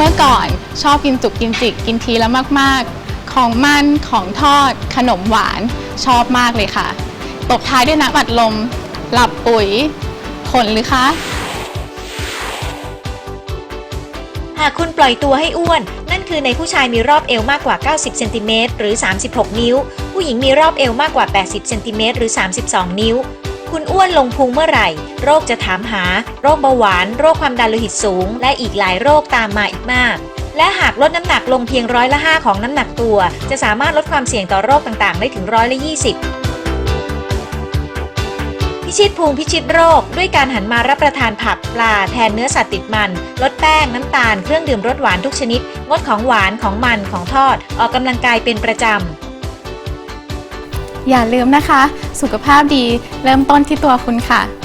เมื่อก่อนชอบกินจุกกินจิกกินทีแล้วมากๆ ของมันของทอด ขนมหวานชอบมากเลยค่ะ ตบท้ายด้วยน้ำอัดลม หลับปุ๋ย ขนหรือคะหากคุณปล่อยตัวให้อ้วน นั่นคือในผู้ชายมีรอบเอวมากกว่า 90 เซนติเมตรหรือ 36 นิ้ว ผู้หญิงมีรอบเอวมากกว่า 80 เซนติเมตรหรือ 32 นิ้ว คุณอ้วนลงพุงเมื่อไหร่ โรคจะถามหา โรคเบาหวาน โรคความดันโลหิตสูง และอีกหลายโรคตามมาอีกมาก และหากลดน้ำหนักลงเพียงร้อยละ 5 ของน้ำหนักตัว จะสามารถลดความเสี่ยงต่อโรคต่างๆ ได้ถึงร้อยละ20พิชิตพุงพิชิตโรค ด้วยการหันมารับประทานผักปลาแทนเนื้อสัตว์ติดมัน ลดแป้ง น้ำตาล เครื่องดื่มรสหวานทุกชนิด งดของหวานของมันของทอด ออกกำลังกายเป็นประจำ อย่าลืมนะคะ สุขภาพดีเริ่มต้นที่ตัวคุณค่ะ